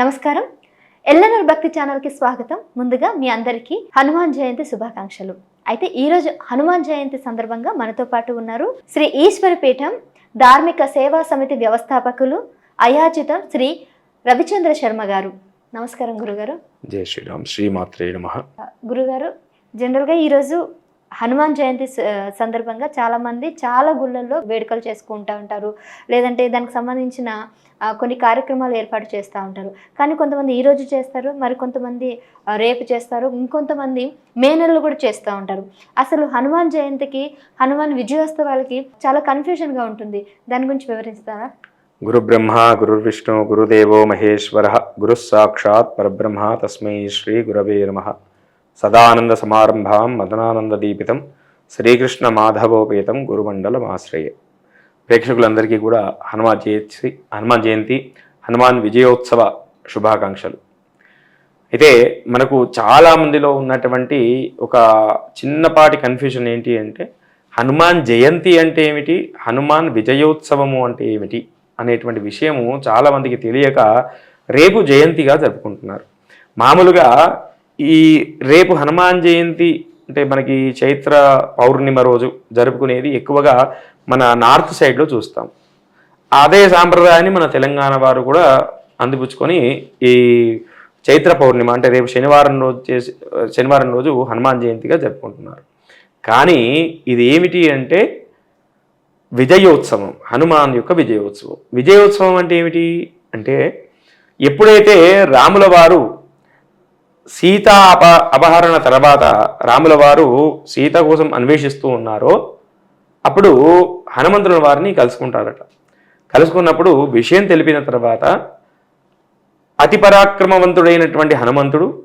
నమస్కారం. ఎల్లనూరు భక్తి ఛానల్కి స్వాగతం. ముందుగా మీ అందరికీ హనుమాన్ జయంతి శుభాకాంక్షలు. అయితే ఈరోజు హనుమాన్ జయంతి సందర్భంగా మనతో పాటు ఉన్నారు శ్రీ ఈశ్వరపీఠం ధార్మిక సేవా సమితి వ్యవస్థాపకులు అయాచితం శ్రీ రవిచంద్ర శర్మ గారు. నమస్కారం గురుగారు. జై శ్రీరామ్. శ్రీమాత్రే నమ. గురుగారు జనరల్గా ఈరోజు హనుమాన్ జయంతి సందర్భంగా చాలామంది చాలా గుళ్ళల్లో వేడుకలు చేసుకుంటూ ఉంటారు. లేదంటే దానికి సంబంధించిన కొన్ని కార్యక్రమాలు ఏర్పాటు చేస్తూ ఉంటారు. కానీ కొంతమంది ఈరోజు చేస్తారు మరి కొంతమంది రేపు చేస్తారు ఇంకొంతమంది మే నెలలో కూడా చేస్తూ ఉంటారు. అసలు హనుమాన్ జయంతికి హనుమాన్ విజయోత్సవాలకి చాలా కన్ఫ్యూజన్గా ఉంటుంది. దాని గురించి వివరిస్తారా? గురు బ్రహ్మ గురుర్విష్ణు గురుదేవో మహేశ్వర గురు సాక్షాత్ పరబ్రహ్మ తస్మై శ్రీ గురవే నమ. సదానంద సమారంభాం మదనానంద దీపితం శ్రీకృష్ణ మాధవోపేతం గురుమండలమాశ్రయే ప్రేక్షకులందరికీ కూడా హనుమాన్ జయంతి హనుమాన్ జయంతి హనుమాన్ విజయోత్సవ శుభాకాంక్షలు. అయితే మనకు చాలా మందిలో ఉన్నటువంటి ఒక చిన్నపాటి కన్ఫ్యూజన్ ఏంటి అంటే హనుమాన్ జయంతి అంటే ఏమిటి? హనుమాన్ విజయోత్సవము అంటే ఏమిటి? అనేటువంటి విషయము చాలామందికి తెలియక రేపు జయంతిగా జరుపుకుంటున్నారు. మామూలుగా ఈ రేపు హనుమాన్ జయంతి అంటే మనకి చైత్ర పౌర్ణిమ రోజు జరుపుకునేది ఎక్కువగా మన నార్త్ సైడ్లో చూస్తాం. అదే సాంప్రదాయాన్ని మన తెలంగాణ వారు కూడా అందిపుచ్చుకొని ఈ చైత్ర పౌర్ణిమ అంటే రేపు శనివారం రోజు చేసి శనివారం రోజు హనుమాన్ జయంతిగా జరుపుకుంటున్నారు. కానీ ఇది ఏమిటి అంటే విజయోత్సవం హనుమాన్ యొక్క విజయోత్సవం. విజయోత్సవం అంటే ఏమిటి? అంటే ఎప్పుడైతే రాముల వారు సీత అప అపహరణ తర్వాత రాముల వారు సీత కోసం అన్వేషిస్తూ ఉన్నారో అప్పుడు హనుమంతుల వారిని కలుసుకుంటారట. కలుసుకున్నప్పుడు విషయం తెలిపిన తర్వాత అతి పరాక్రమవంతుడైనటువంటి హనుమంతుడు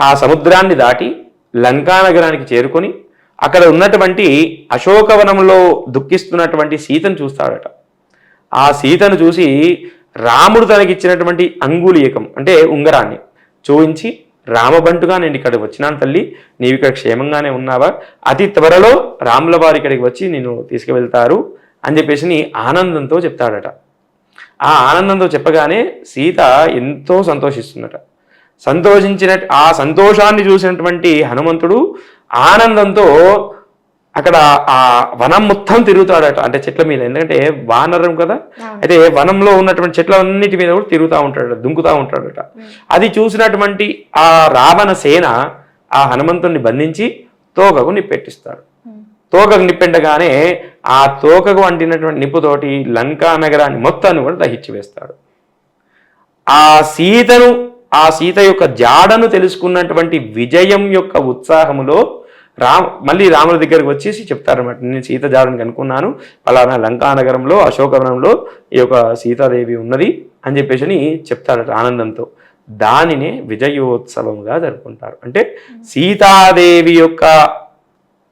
ఆ సముద్రాన్ని దాటి లంకా నగరానికి చేరుకొని అక్కడ ఉన్నటువంటి అశోకవనంలో దుఃఖిస్తున్నటువంటి సీతను చూస్తాడట. ఆ సీతను చూసి రాముడు తనకిచ్చినటువంటి అంగులీయకం అంటే ఉంగరాన్ని చూపించి రామబంటుగా నేను ఇక్కడ వచ్చినాను తల్లి. నీవు ఇక్కడ క్షేమంగానే ఉన్నావా? అతి త్వరలో రాముల వారి ఇక్కడికి వచ్చి నేను తీసుకువెళ్తారు అని చెప్పేసి ఆనందంతో చెప్తాడట. ఆ ఆనందంతో చెప్పగానే సీత ఎంతో సంతోషిస్తుందట. సంతోషించిన ఆ సంతోషాన్ని చూసినటువంటి హనుమంతుడు ఆనందంతో అక్కడ ఆ వనం మొత్తం తిరుగుతాడట. అంటే చెట్ల మీద. ఎందుకంటే వానరం కదా. అయితే వనంలో ఉన్నటువంటి చెట్లన్నిటి మీద కూడా తిరుగుతూ ఉంటాడట దుంకుతూ ఉంటాడట. అది చూసినటువంటి ఆ రావణ సేన ఆ హనుమంతుడిని బంధించి తోకకు నిప్పెట్టిస్తాడు. తోకకు నిప్పెట్టగానే ఆ తోకకు అంటినటువంటి నిప్పుతోటి లంకా నగరాన్ని మొత్తాన్ని కూడా దహించి వేస్తాడు ఆ సీతను ఆ సీత యొక్క జాడను తెలుసుకున్నటువంటి విజయం యొక్క ఉత్సాహములో రామ్ మళ్ళీ రాముల దగ్గరికి వచ్చేసి చెప్తారన్నమాట నేను సీత జాడని కనుక్కున్నాను పలానా లంకానగరంలో అశోకవనంలో ఈ యొక్క సీతాదేవి ఉన్నది అని చెప్పేసి అని చెప్తాడట ఆనందంతో. దానినే విజయోత్సవంగా జరుపుకుంటారు. అంటే సీతాదేవి యొక్క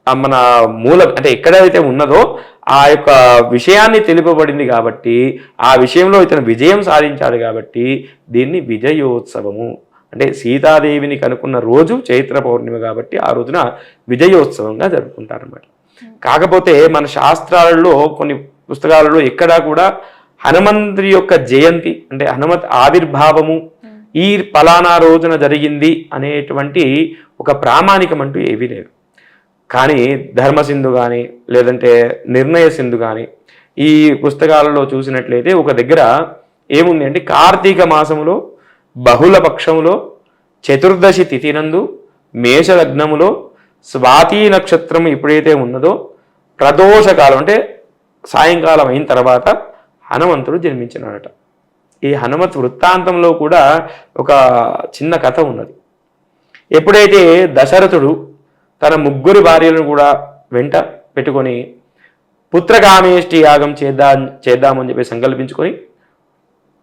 మన మూల అంటే ఎక్కడైతే ఉన్నదో ఆ యొక్క విషయాన్ని తెలుపబడింది కాబట్టి ఆ విషయంలో ఇతను విజయం సాధించాడు కాబట్టి దీన్ని విజయోత్సవము అంటే సీతాదేవిని కనుక్కున్న రోజు చైత్ర పౌర్ణిమ కాబట్టి ఆ రోజున విజయోత్సవంగా జరుపుకుంటారన్నమాట. కాకపోతే మన శాస్త్రాలలో కొన్ని పుస్తకాలలో ఎక్కడా కూడా హనుమంతుడి యొక్క జయంతి అంటే హనుమత్ ఆవిర్భావము ఈ పలానా రోజున జరిగింది అనేటువంటి ఒక ప్రామాణికం అంటూ ఏవీ లేదు. కానీ ధర్మసింధు కానీ లేదంటే నిర్ణయ సింధు కానీ ఈ పుస్తకాలలో చూసినట్లయితే ఒక దగ్గర ఏముంది అంటే కార్తీక మాసములో బహుళ పక్షములో చతుర్దశి తిథినందు మేషలగ్నములో స్వాతి నక్షత్రం ఎప్పుడైతే ఉన్నదో ప్రదోషకాలం అంటే సాయంకాలం అయిన తర్వాత హనుమంతుడు జన్మించినాడట. ఈ హనుమత్ వృత్తాంతంలో కూడా ఒక చిన్న కథ ఉన్నది. ఎప్పుడైతే దశరథుడు తన ముగ్గురు భార్యలను కూడా వెంట పెట్టుకొని పుత్రకామేష్టి యాగం చేద్దాం చేద్దామని చెప్పి సంకల్పించుకొని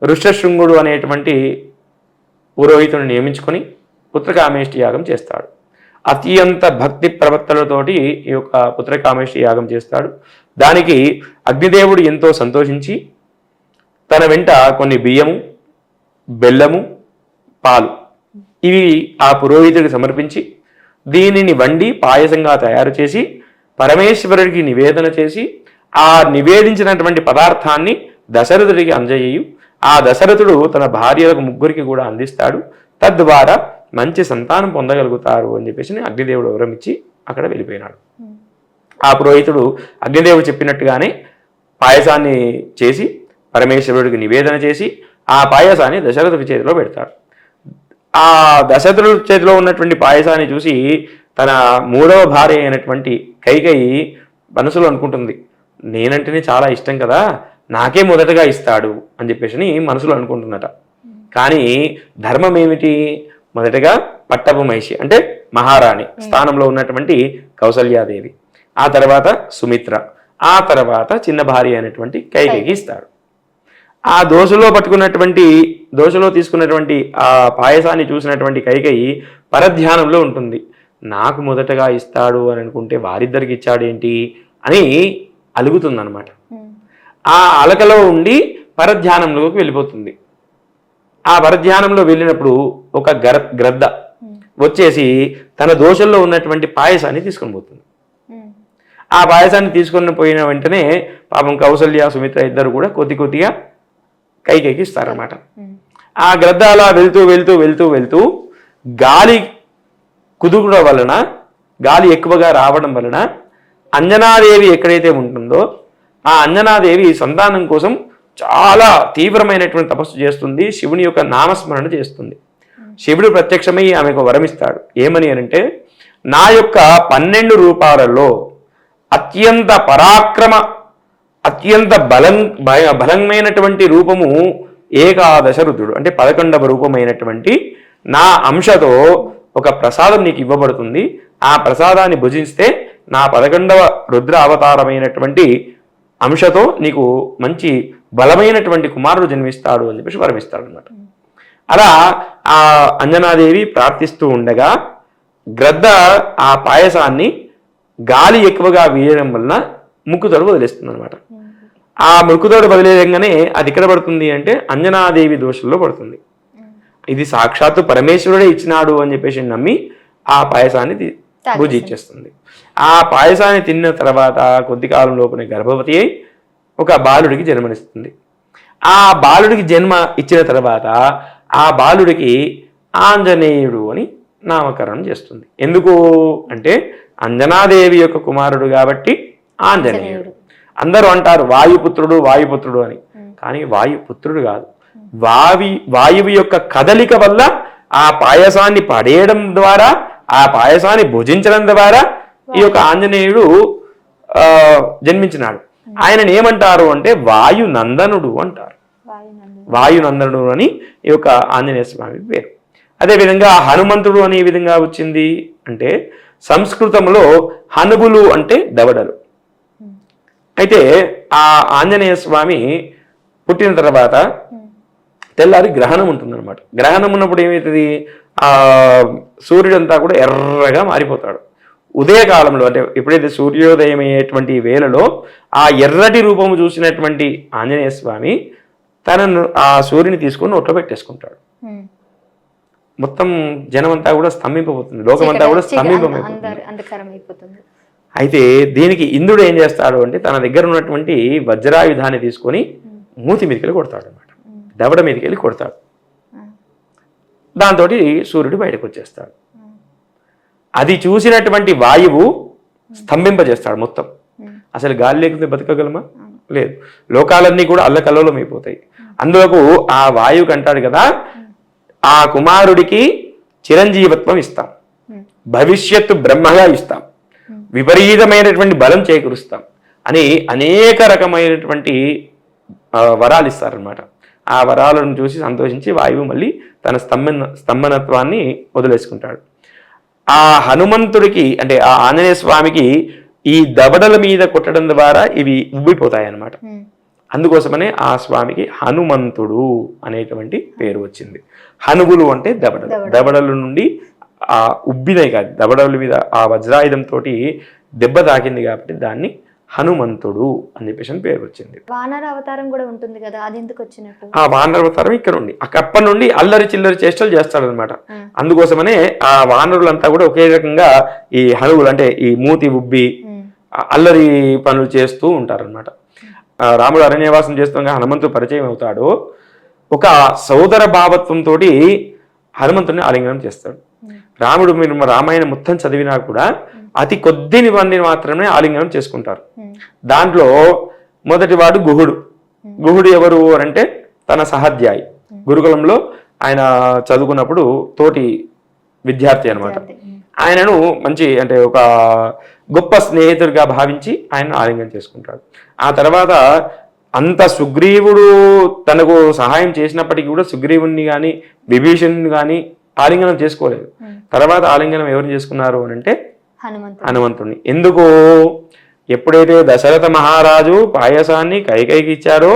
ఋషశృంగుడు అనేటువంటి పురోహితుని నియమించుకొని పుత్రకామేష్టి యాగం చేస్తాడు. అత్యంత భక్తి ప్రవర్తనతోటి ఈ యొక్క పుత్రకామేష్టి యాగం చేస్తాడు. దానికి అగ్నిదేవుడు ఎంతో సంతోషించి తన వెంట కొన్ని బియ్యము బెల్లము పాలు ఇవి ఆ పురోహితుడికి సమర్పించి దీనిని వండి పాయసంగా తయారు చేసి పరమేశ్వరుడికి నివేదన చేసి ఆ నివేదించినటువంటి పదార్థాన్ని దశరథుడికి అందజేయు ఆ దశరథుడు తన భార్యలకు ముగ్గురికి కూడా అందిస్తాడు. తద్వారా మంచి సంతానం పొందగలుగుతారు అని చెప్పేసి అగ్నిదేవుడు వరం ఇచ్చి అక్కడ వెళ్ళిపోయినాడు. ఆ పురోహితుడు అగ్నిదేవుడు చెప్పినట్టుగానే పాయసాన్ని చేసి పరమేశ్వరుడికి నివేదన చేసి ఆ పాయసాన్ని దశరథుడి చేతిలో పెడతాడు. ఆ దశరథుడి చేతిలో ఉన్నటువంటి పాయసాన్ని చూసి తన మూడవ భార్య అయినటువంటి కైకయి మనసులో అనుకుంటుంది నేనంటేనే చాలా ఇష్టం కదా నాకే మొదటగా ఇస్తాడు అని చెప్పేసి మనసులో అనుకుంటున్నట కానీ ధర్మం ఏమిటి మొదటగా పట్టపు మహిషి అంటే మహారాణి స్థానంలో ఉన్నటువంటి కౌసల్యాదేవి. ఆ తర్వాత సుమిత్ర ఆ తర్వాత చిన్న భార్య అయినటువంటి కైకేయికి ఇస్తాడు. ఆ దోశలో పట్టుకున్నటువంటి దోశలో తీసుకున్నటువంటి ఆ పాయసాన్ని చూసినటువంటి కైకేయి పరధ్యానంలో ఉంటుంది. నాకు మొదటగా ఇస్తాడు అని అనుకుంటే వారిద్దరికి ఇచ్చాడేంటి? అని అలుగుతుందన్నమాట. ఆ అలకలో ఉండి పరధ్యానంలోకి వెళ్ళిపోతుంది. ఆ పరధ్యానంలో వెళ్ళినప్పుడు ఒక గర గ్రద్ద వచ్చేసి తన దోశల్లో ఉన్నటువంటి పాయసాన్ని తీసుకొని పోతుంది. ఆ పాయసాన్ని తీసుకొని పోయిన వెంటనే పాపం కౌసల్య సుమిత్ర ఇద్దరు కూడా కొద్ది కొద్దిగా కైకేకి ఇస్తారన్నమాట. ఆ గ్రద్ద అలా వెళ్తూ వెళ్తూ వెళ్తూ వెళ్తూ గాలి కుదుకుడం వలన గాలి ఎక్కువగా రావడం వలన అంజనాదేవి ఎక్కడైతే ఉంటుందో ఆ అంజనాదేవి సంతానం కోసం చాలా తీవ్రమైనటువంటి తపస్సు చేస్తుంది. శివుని యొక్క నామస్మరణ చేస్తుంది. శివుడు ప్రత్యక్షమై ఆమెకు వరమిస్తాడు. ఏమని అంటే నా యొక్క పన్నెండు రూపాలలో అత్యంత పరాక్రమ అత్యంత బలం బలమైనటువంటి రూపము ఏకాదశ రుద్రుడు. అంటే పదకొండవ రూపమైనటువంటి నా అంశతో ఒక ప్రసాదం నీకు ఇవ్వబడుతుంది. ఆ ప్రసాదాన్ని భుజిస్తే నా పదకొండవ రుద్ర అవతారమైనటువంటి అంశతో నీకు మంచి బలమైనటువంటి కుమారుడు జన్మిస్తాడు అని చెప్పేసి వరమిస్తాడు అనమాట అలా ఆ అంజనాదేవి ప్రార్థిస్తూ ఉండగా గ్రద్ద ఆ పాయసాన్ని గాలి ఎక్కువగా వీయడం వలన ముక్కుతోడు వదిలేస్తుంది అనమాట ఆ ముక్కుతోడు వదిలేయంగానే అది ఎక్కడ పడుతుంది అంటే అంజనాదేవి దోషంలో పడుతుంది. ఇది సాక్షాత్తు పరమేశ్వరుడే ఇచ్చినాడు అని చెప్పేసి నమ్మి ఆ పాయసాన్ని. భుజించేస్తుంది ఆ పాయసాన్ని తిన్న తర్వాత కొద్ది కాలం లోపునే గర్భవతి అయి ఒక బాలుడికి జన్మనిస్తుంది. ఆ బాలుడికి జన్మ ఇచ్చిన తర్వాత ఆ బాలుడికి ఆంజనేయుడు అని నామకరణం చేస్తుంది. ఎందుకు అంటే అంజనాదేవి యొక్క కుమారుడు కాబట్టి ఆంజనేయుడు. అందరూ అంటారు వాయుపుత్రుడు వాయుపుత్రుడు అని. కానీ వాయుపుత్రుడు కాదు. వావి వాయువు యొక్క కదలిక వల్ల ఆ పాయసాన్ని పడేయడం ద్వారా ఆ పాయసాన్ని భుజించడం ద్వారా ఈ యొక్క ఆంజనేయుడు ఆ, జన్మించినాడు. ఆయనను ఏమంటారు అంటే వాయు నందనుడు అంటారు. వాయునందనుడు. అని ఈ యొక్క ఆంజనేయ స్వామి పేరు. అదేవిధంగా హనుమంతుడు అనే విధంగా వచ్చింది అంటే సంస్కృతంలో హనుబులు అంటే దవడలు. అయితే ఆ ఆంజనేయ స్వామి పుట్టిన తర్వాత తెల్లారి గ్రహణం ఉంటుందన్నమాట. గ్రహణం ఉన్నప్పుడు ఏమవుతుంది? ఆ సూర్యుడంతా కూడా ఎర్రగా మారిపోతాడు. ఉదయకాలంలో అంటే ఎప్పుడైతే సూర్యోదయం అయ్యేటువంటి వేళలో ఆ ఎర్రటి రూపము చూసినటువంటి ఆంజనేయ స్వామి తనను ఆ సూర్యుని తీసుకొని నోట్లో పెట్టేసుకుంటాడు. మొత్తం జనమంతా కూడా స్తంభింపబోతుంది. లోకమంతా కూడా అయిపోతుంది అయితే దీనికి ఇంద్రుడు ఏం చేస్తాడు అంటే తన దగ్గర ఉన్నటువంటి వజ్రాయుధాన్ని తీసుకొని మూతి మీదకి వెళ్ళి కొడతాడు అనమాట దవడ మీదకి వెళ్ళి కొడతాడు దాంతో సూర్యుడు బయటకు వచ్చేస్తాడు అది చూసినటువంటి వాయువు స్తంభింపజేస్తాడు మొత్తం. అసలు గాలి లేకపోతే బతకగలమా? లేదు. లోకాలన్నీ కూడా అల్లకల్లోలం అయిపోతాయి అందులోకు ఆ వాయువుకి అంటాడు కదా ఆ కుమారుడికి చిరంజీవత్వం ఇస్తాం. భవిష్యత్తు బ్రహ్మగా ఇస్తాం. విపరీతమైనటువంటి బలం చేకూరుస్తాం అని అనేక రకమైనటువంటి వరాలు ఇస్తారనమాట ఆ వరాలను చూసి సంతోషించి వాయువు మళ్ళీ తన స్తంభన స్తంభనత్వాన్ని వదిలేసుకుంటాడు. ఆ హనుమంతుడికి అంటే ఆ ఆంజనేయ స్వామికి ఈ దవడల మీద కొట్టడం ద్వారా ఇవి ఉబ్బిపోతాయి అన్నమాట అందుకోసమనే ఆ స్వామికి హనుమంతుడు అనేటువంటి పేరు వచ్చింది. హనుగులు అంటే దవడలు దవడలు. నుండి ఆ ఉబ్బినాయి కాదు. దవడల మీద ఆ వజ్రాయుధం తోటి దెబ్బ తాకింది కాబట్టి దాన్ని హనుమంతుడు అని చెప్పేసి అని పేరు వచ్చింది వానర అవతారం కూడా ఉంటుంది కదా అది ఎందుకు వచ్చినట్టు? ఆ వానరవతారం ఇక్కడ ఉండి అప్పటి నుండి అల్లరి చిల్లరి చేష్టలు చేస్తాడనమాట. అందుకోసమనే ఆ వానరులంతా కూడా ఒకే రకంగా ఈ హనుగులు అంటే ఈ మూతి ఉబ్బి అల్లరి పనులు చేస్తూ ఉంటారనమాట రాముడు అరణ్యవాసం చేస్తుండగా హనుమంతుడు పరిచయం అవుతాడు. ఒక సోదర భావత్వంతో హనుమంతుడిని ఆలింగనం చేస్తాడు. రాముడు మీరు రామాయణం మొత్తం చదివినా కూడా అతి కొద్దిని మందిని మాత్రమే ఆలింగనం చేసుకుంటారు. దాంట్లో మొదటివాడు గుహుడు. గుహుడు ఎవరు అంటే తన సహాధ్యాయి. గురుకులంలో ఆయన చదువుకున్నప్పుడు తోటి విద్యార్థి అన్నమాట. ఆయనను మంచి అంటే ఒక గొప్ప స్నేహితుడిగా భావించి ఆయన ఆలింగనం చేసుకుంటాడు. ఆ తర్వాత అంత సుగ్రీవుడు తనకు సహాయం చేసినప్పటికీ కూడా సుగ్రీవుణ్ణి కానీ విభీషణుని కానీ ఆలింగనం చేసుకోలేదు. తర్వాత ఆలింగనం ఎవరు చేసుకున్నారు అని అంటే హనుమంతుడు. హనుమంతుడిని. ఎందుకు? ఎప్పుడైతే దశరథ మహారాజు పాయసాన్ని కైకైకి ఇచ్చారో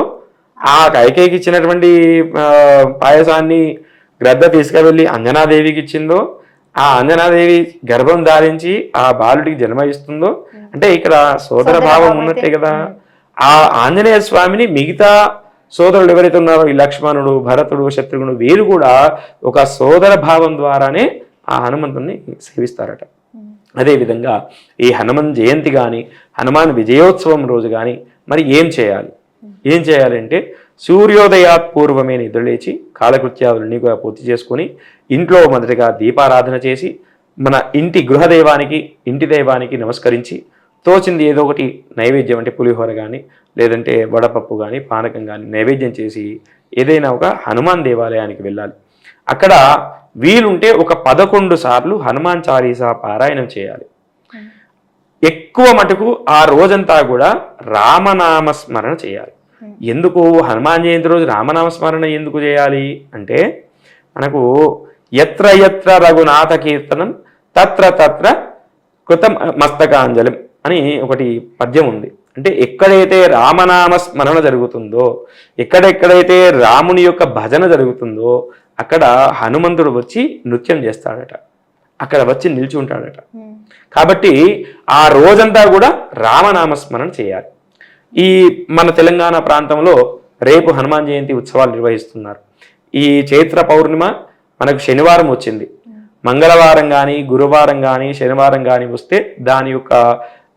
ఆ కైకైకి ఇచ్చినటువంటి పాయసాన్ని గ్రద్ద తీసుకువెళ్ళి అంజనాదేవికి ఇచ్చిందో ఆ అంజనాదేవి గర్భం ధారించి ఆ బాలుడికి జన్మ ఇస్తుందో అంటే ఇక్కడ సోదర భావం ఉన్నట్టే కదా. ఆ ఆంజనేయ స్వామిని మిగతా సోదరులు ఎవరైతే ఉన్నారో ఈ లక్ష్మణుడు భరతుడు శత్రుఘ్నుడు వీరు కూడా ఒక సోదర భావం ద్వారానే ఆ హనుమంతుడిని సేవిస్తారట. అదేవిధంగా ఈ హనుమాన్ జయంతి కానీ హనుమాన్ విజయోత్సవం రోజు కానీ మరి ఏం చేయాలి? ఏం చేయాలంటే సూర్యోదయాత్ పూర్వమే నిద్రలేచి కాలకృత్యాలన్నీ కూడా పూర్తి చేసుకొని ఇంట్లో మొదటగా దీపారాధన చేసి మన ఇంటి గృహదైవానికి ఇంటి దైవానికి నమస్కరించి తోచింది ఏదో ఒకటి నైవేద్యం అంటే పులిహోర కానీ లేదంటే వడపప్పు కానీ పానకం కానీ నైవేద్యం చేసి ఏదైనా ఒక హనుమాన్ దేవాలయానికి వెళ్ళాలి. అక్కడ వీలుంటే ఒక పదకొండు సార్లు హనుమాన్ చాలీసా పారాయణం చేయాలి. ఎక్కువ మటుకు ఆ రోజంతా కూడా రామనామ స్మరణ చేయాలి. ఎందుకు హనుమాన్ జయంతి రోజు రామనామ స్మరణ ఎందుకు చేయాలి అంటే మనకు ఎత్ర ఎత్ర రఘునాథ కీర్తనం తత్ర తత్ర కృత మస్తకాంజలం అని ఒకటి పద్యం ఉంది. అంటే ఎక్కడైతే రామనామ స్మరణ జరుగుతుందో ఎక్కడెక్కడైతే రాముని యొక్క భజన జరుగుతుందో అక్కడ హనుమంతుడు వచ్చి నృత్యం చేస్తాడట. అక్కడ వచ్చి నిలిచి ఉంటాడట కాబట్టి ఆ రోజంతా కూడా రామనామ స్మరణ చేయాలి. ఈ మన తెలంగాణ ప్రాంతంలో రేపు హనుమాన్ జయంతి ఉత్సవాలు నిర్వహిస్తున్నారు. ఈ చైత్ర పౌర్ణిమ మనకు శనివారం వచ్చింది. మంగళవారం కానీ గురువారం కానీ శనివారం కానీ వస్తే దాని యొక్క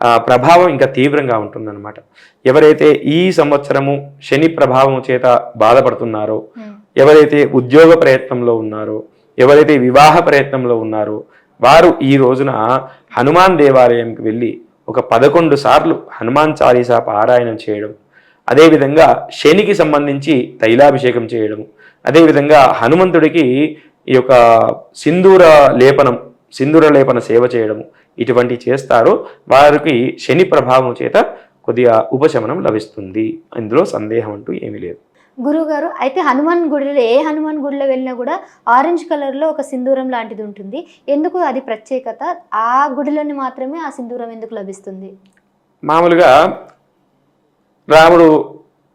ప్రభావం ఇంకా తీవ్రంగా ఉంటుందన్నమాట. ఎవరైతే ఈ సంవత్సరము శని ప్రభావం చేత బాధపడుతున్నారో ఎవరైతే ఉద్యోగ ప్రయత్నంలో ఉన్నారో ఎవరైతే వివాహ ప్రయత్నంలో ఉన్నారో వారు ఈ రోజున హనుమాన్ దేవాలయంకి వెళ్ళి ఒక పదకొండు సార్లు హనుమాన్ చాలీసా పారాయణం చేయడం అదేవిధంగా శనికి సంబంధించి తైలాభిషేకం చేయడం అదేవిధంగా హనుమంతుడికి ఈ యొక్క సింధూర లేపనం సింధూర లేపన సేవ చేయడము ఇటువంటి చేస్తారో. వారికి శని ప్రభావం చేత కొద్దిగా ఉపశమనం లభిస్తుంది. ఇందులో సందేహం అంటూ ఏమీ లేదు. గురువు గారు అయితే హనుమాన్ గుడిలో ఏ హనుమాన్ గుడిలో వెళ్ళినా కూడా ఆరెంజ్ కలర్లో ఒక సింధూరం లాంటిది ఉంటుంది. ఎందుకు అది ప్రత్యేకత? ఆ గుడిలోని మాత్రమే ఆ సింధూరం ఎందుకు లభిస్తుంది? మామూలుగా రాముడు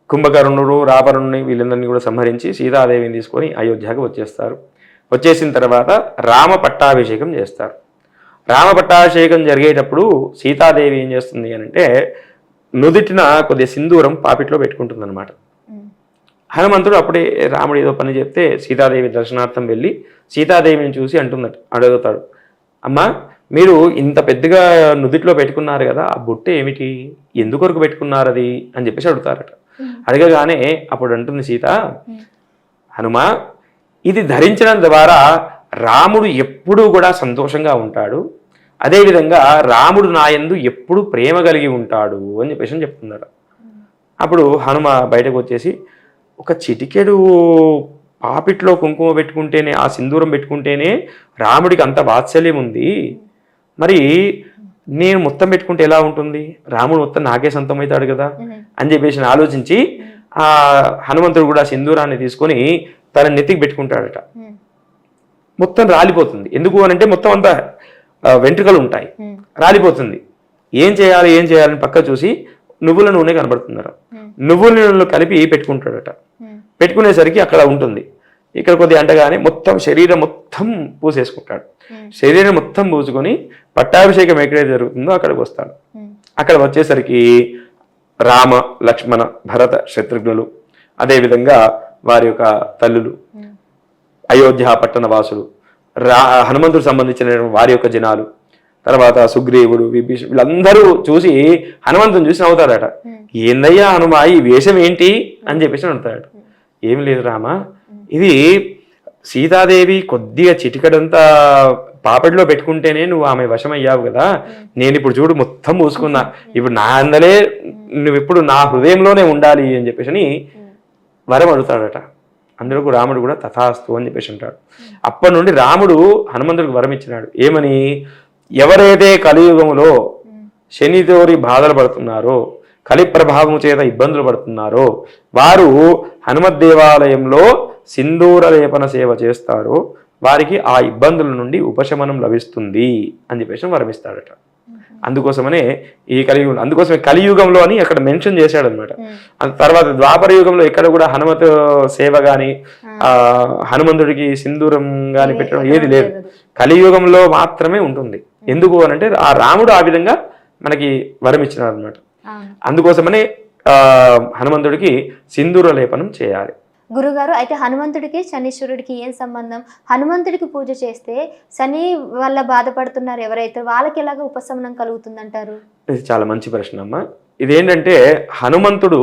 కుంభకర్ణుడు రావణుని వీళ్ళందరినీ కూడా సంహరించి సీతాదేవిని తీసుకొని అయోధ్యకు వచ్చేస్తారు. వచ్చేసిన తర్వాత రామ పట్టాభిషేకం చేస్తారు. రామ పట్టాభిషేకం జరిగేటప్పుడు సీతాదేవి ఏం చేస్తుంది అని అంటే నుదిటిన కొద్దిగా సింధూరం పాపిట్లో పెట్టుకుంటుంది అనమాట. హనుమంతుడు అప్పుడే రాముడు ఏదో పని చెప్తే సీతాదేవి దర్శనార్థం వెళ్ళి సీతాదేవిని చూసి అంటున్నట్టు అడుగుతాడు అమ్మా మీరు ఇంత పెద్దగా నుదిట్లో పెట్టుకున్నారు కదా ఆ బుట్ట ఏమిటి? ఎందుకొరకు పెట్టుకున్నారు అది? అని చెప్పేసి అడుగుతారట. అడగగానే అప్పుడు అంటుంది సీత హనుమా ఇది ధరించడం ద్వారా రాముడు ఎప్పుడూ కూడా సంతోషంగా ఉంటాడు. అదేవిధంగా రాముడు నా యందు ఎప్పుడు ప్రేమ కలిగి ఉంటాడు అని చెప్పేసి చెప్తున్నారు. అప్పుడు హనుమ బయటకు వచ్చేసి ఒక చిటికెడు పాపిట్లో కుంకుమ పెట్టుకుంటేనే ఆ సింధూరం పెట్టుకుంటేనే రాముడికి అంత వాత్సల్యం ఉంది. మరి నేను మొత్తం పెట్టుకుంటే ఎలా ఉంటుంది? రాముడు మొత్తం నాకే సొంతం అవుతాడు కదా. అని చెప్పేసి ఆలోచించి ఆ హనుమంతుడు కూడా సింధూరాన్ని తీసుకొని తన నెత్తికి పెట్టుకుంటాడట. మొత్తం రాలిపోతుంది. ఎందుకు అని అంటే మొత్తం అంతా వెంట్రుకలు ఉంటాయి. రాలిపోతుంది ఏం చేయాలి ఏం చేయాలని పక్క చూసి నువ్వుల నూనె కనబడుతుందట ఉమ్. నువ్వుల నూనెలో కలిపి పెట్టుకుంటాడట. పెట్టుకునేసరికి అక్కడ ఉంటుంది ఇక్కడ కొద్దిగా అంటగానే మొత్తం శరీరం మొత్తం పూసేసుకుంటాడు. శరీరం మొత్తం పూసుకొని పట్టాభిషేకం ఎక్కడైతే జరుగుతుందో అక్కడికి వస్తాడు. అక్కడ వచ్చేసరికి రామ లక్ష్మణ భరత శత్రుఘ్నులు అదేవిధంగా వారి యొక్క తల్లులు. అయోధ్య పట్టణ వాసులు రా హనుమంతుడు సంబంధించిన వారి యొక్క జనాలు తర్వాత సుగ్రీవుడు విభీషణుడు వీళ్ళందరూ చూసి హనుమంతుని చూసి నవ్వుతాడట. ఏందయ్యా హనుమా ఈ వేషం ఏంటి? అని చెప్పేసి అడుగుతాడు ఏం లేదు రామా ఇది సీతాదేవి కొద్దిగా చిటికడంతా పాపడిలో పెట్టుకుంటేనే నువ్వు ఆమె వశం అయ్యావు కదా నేను ఇప్పుడు చూడు మొత్తం మూసుకున్నా. ఇప్పుడు నా అందలే నువ్వు ఇప్పుడు నా హృదయంలోనే ఉండాలి అని చెప్పేసి వరం అడుగుతాడట. అందులోకి రాముడు కూడా తథాస్తు అని చెప్పేసి అంటాడు. అప్పటి నుండి రాముడు హనుమంతుడికి వరం ఇచ్చినాడు. ఏమని? ఎవరైతే కలియుగంలో శనితోరి బాధలు పడుతున్నారో కలి ప్రభావం చేత ఇబ్బందులు పడుతున్నారో వారు హనుమద్ దేవాలయంలో సింధూర లేపన సేవ చేస్తారో వారికి ఆ ఇబ్బందుల నుండి ఉపశమనం లభిస్తుంది అని చెప్పేసి వరమిస్తాడట అందుకోసమనే ఈ కలియుగం అందుకోసమే కలియుగంలో అని అక్కడ మెన్షన్ చేశాడు అనమాట తర్వాత ద్వాపర యుగంలో ఎక్కడ కూడా హనుమత సేవ గాని ఆ. హనుమంతుడికి సింధూరం గాని పెట్టడం ఏది లేదు. కలియుగంలో మాత్రమే ఉంటుంది. ఎందుకు అని అంటే ఆ రాముడు ఆ విధంగా మనకి వరం ఇచ్చినాడు అనమాట అందుకోసమనే ఆ హనుమంతుడికి సింధూర లేపనం చేయాలి. గురుగారు అయితే హనుమంతుడికి శనీశ్వరుడికి ఏం సంబంధం? హనుమంతుడికి పూజ చేస్తే శని వల్ల బాధపడుతున్నారు ఎవరైతే వాళ్ళకి ఎలాగ ఉపశమనం కలుగుతుందంటారు? ఇది చాలా మంచి ప్రశ్న అమ్మ. ఇదేంటంటే హనుమంతుడు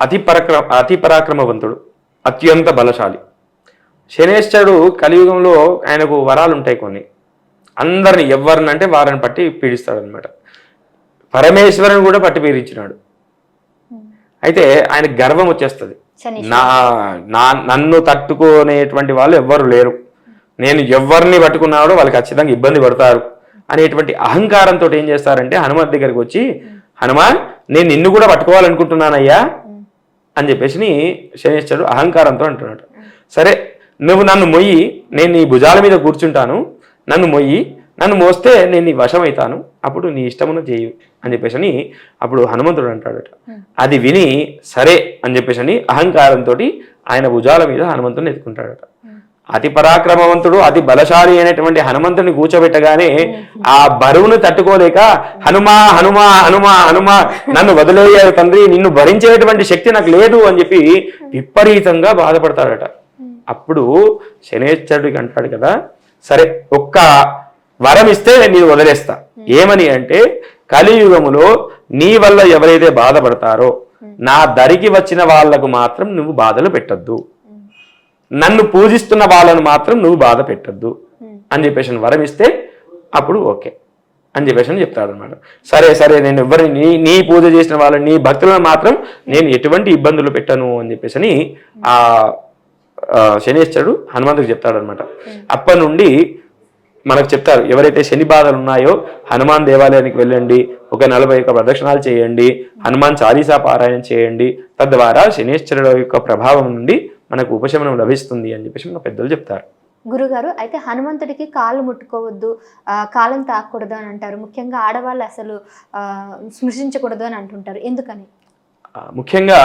అతి పరక్రమ అతి పరాక్రమవంతుడు అత్యంత బలశాలి. శనేశ్వరుడు కలియుగంలో ఆయనకు వరాలు ఉంటాయి కొన్ని. అందరిని ఎవరిని అంటే వారిని పట్టి పీడిస్తాడు అనమాట పరమేశ్వరుని కూడా పట్టి పీడించినాడు. అయితే ఆయన గర్వం వచ్చేస్తుంది. నా నా నన్ను తట్టుకునేటువంటి వాళ్ళు ఎవ్వరు లేరు. నేను ఎవరిని పట్టుకున్నాడో వాళ్ళు ఖచ్చితంగా ఇబ్బంది పడతారు. అనేటువంటి అహంకారంతో ఏం చేస్తారంటే హనుమాన్ దగ్గరికి వచ్చి హనుమాన్ నేను నిన్ను కూడా పట్టుకోవాలనుకుంటున్నానయ్యా అని చెప్పేసి శనిశ్చరుడు అహంకారంతో అంటున్నాడు. సరే నువ్వు నన్ను మొయ్యి నేను నీ భుజాల మీద కూర్చుంటాను. నన్ను మొయ్యి నన్ను మోస్తే నేను నీ వశం అవుతాను అప్పుడు నీ ఇష్టమును చేయు అని చెప్పేసి అని అప్పుడు హనుమంతుడు అంటాడట. అది విని సరే అని చెప్పేసి అని అహంకారంతో ఆయన భుజాల మీద హనుమంతుడిని ఎత్తుకుంటాడట. అతి పరాక్రమవంతుడు అతి బలశాలి అయినటువంటి హనుమంతుని కూర్చోబెట్టగానే ఆ బరువును తట్టుకోలేక హనుమా హనుమా హనుమా హనుమా నన్ను వదిలేయారు తండ్రి నిన్ను భరించేటువంటి శక్తి నాకు లేదు అని చెప్పి విపరీతంగా బాధపడతాడట. అప్పుడు శనేశ్వరుడికి అంటాడు కదా సరే ఒక్క వరం ఇస్తే నేను వదిలేస్తా. ఏమని అంటే కలియుగములో నీ వల్ల ఎవరైతే బాధపడతారో నా దరికి వచ్చిన వాళ్ళకు మాత్రం నువ్వు బాధలు పెట్టద్దు. నన్ను పూజిస్తున్న వాళ్ళను మాత్రం నువ్వు బాధ పెట్టద్దు. అని చెప్పేసి వరం ఇస్తే అప్పుడు ఓకే. అని చెప్పేసి అని చెప్తాడు అనమాట సరే సరే నేను ఎవరిని నీ నీ పూజ చేసిన వాళ్ళని నీ భక్తులను మాత్రం నేను ఎటువంటి ఇబ్బందులు పెట్టను అని చెప్పేసి ఆ, శనేశ్వరుడు హనుమంతుడికి చెప్తాడు అనమాట అప్పటి నుండి మనకు చెప్తారు ఎవరైతే శని బాధలు ఉన్నాయో హనుమాన్ దేవాలయానికి వెళ్ళండి ఒక నలభై ఒక్క ప్రదక్షిణాలు చేయండి హనుమాన్ చాలీసా పారాయణం చేయండి తద్వారా శనేశ్వరుడు యొక్క ప్రభావం నుండి మనకు ఉపశమనం లభిస్తుంది అని చెప్పేసి మన పెద్దలు చెప్తారు. గురుగారు అయితే హనుమంతుడికి కాళ్ళు ముట్టుకోవద్దు ఆ, కాళ్ళని తాకూడదు అని అంటారు. ముఖ్యంగా ఆడవాళ్ళు అసలు ఆ, స్పృశించకూడదు అని అంటుంటారు. ఎందుకని? ముఖ్యంగా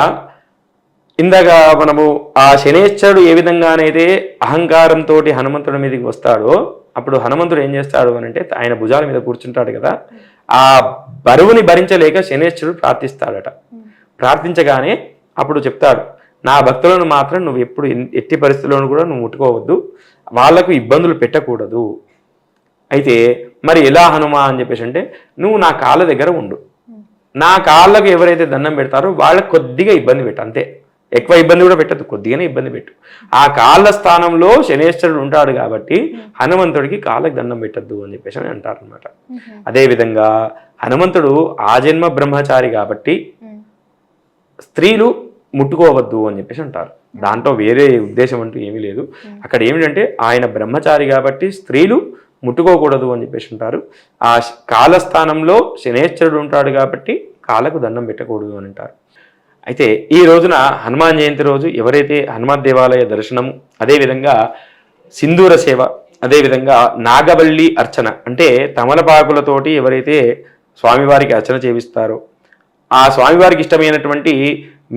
ఇందాక మనము ఆ శనేశ్వరుడు ఏ విధంగానైతే అహంకారంతో హనుమంతుడి మీదకి వస్తాడో అప్పుడు హనుమంతుడు ఏం చేస్తాడు అని అంటే ఆయన భుజాల మీద కూర్చుంటాడు కదా ఆ బరువుని భరించలేక శనేశ్వరుడు ప్రార్థిస్తాడట. ప్రార్థించగానే అప్పుడు చెప్తాడు నా భక్తులను మాత్రం నువ్వు ఎప్పుడు ఎన్- ఎట్టి పరిస్థితుల్లోనూ కూడా నువ్వు ముట్టుకోవద్దు వాళ్ళకు ఇబ్బందులు పెట్టకూడదు. అయితే మరి ఎలా హనుమా అని చెప్పేసి అంటే నువ్వు నా కాళ్ళ దగ్గర ఉండు. నా కాళ్ళకు ఎవరైతే దండం పెడతారో వాళ్ళకి కొద్దిగా ఇబ్బంది పెట్టు అంతే. ఎక్కువ ఇబ్బంది కూడా పెట్టదు కొద్దిగానే ఇబ్బంది పెట్టు. ఆ కాళ్ళ స్థానంలో శనేశ్వరుడు ఉంటాడు కాబట్టి హనుమంతుడికి కాళ్ళకి దండం పెట్టద్దు అని చెప్పేసి అని అంటారు అనమాట అదేవిధంగా హనుమంతుడు ఆ జన్మ బ్రహ్మచారి కాబట్టి స్త్రీలు ముట్టుకోవద్దు అని చెప్పేసి అంటారు. దాంట్లో వేరే ఉద్దేశం అంటూ ఏమీ లేదు. అక్కడ ఏమిటంటే ఆయన బ్రహ్మచారి కాబట్టి స్త్రీలు ముట్టుకోకూడదు అని చెప్పేసి ఉంటారు ఆ కాలస్థానంలో శనేశ్వరుడు ఉంటాడు కాబట్టి కాలకు దండం పెట్టకూడదు అని అంటారు. అయితే ఈ రోజున హనుమాన్ జయంతి రోజు ఎవరైతే హనుమాన్ దేవాలయ దర్శనం అదేవిధంగా సింధూర సేవ అదేవిధంగా నాగవల్లి అర్చన అంటే తమలపాకులతోటి ఎవరైతే స్వామివారికి అర్చన చేపిస్తారో ఆ స్వామివారికి ఇష్టమైనటువంటి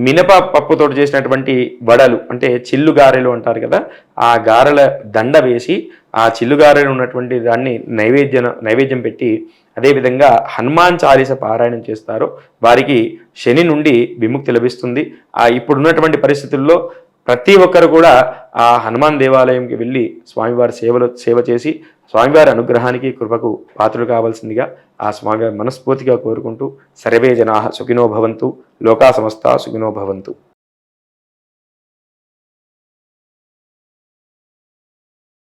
మినప పప్పుతో చేసినటువంటి వడలు అంటే చిల్లు గారెలు అంటారు కదా ఆ గారెల దండ వేసి ఆ చిల్లు గారెలు ఉన్నటువంటి దాన్ని నైవేద్యం నైవేద్యం పెట్టి అదేవిధంగా హనుమాన్ చాలీస పారాయణం చేస్తారో. వారికి శని నుండి విముక్తి లభిస్తుంది. ఆ ఇప్పుడున్నటువంటి పరిస్థితుల్లో ప్రతి ఒక్కరు కూడా ఆ హనుమాన్ దేవాలయంకి వెళ్ళి స్వామివారి సేవలు సేవ చేసి స్వామివారి అనుగ్రహానికి కృపకు పాత్రలు కావాల్సిందిగా ఆ స్వామివారి మనస్ఫూర్తిగా కోరుకుంటూ సర్వే జనా సుఖినో భవంతు లోకా సమస్త సుఖినో భవంతు.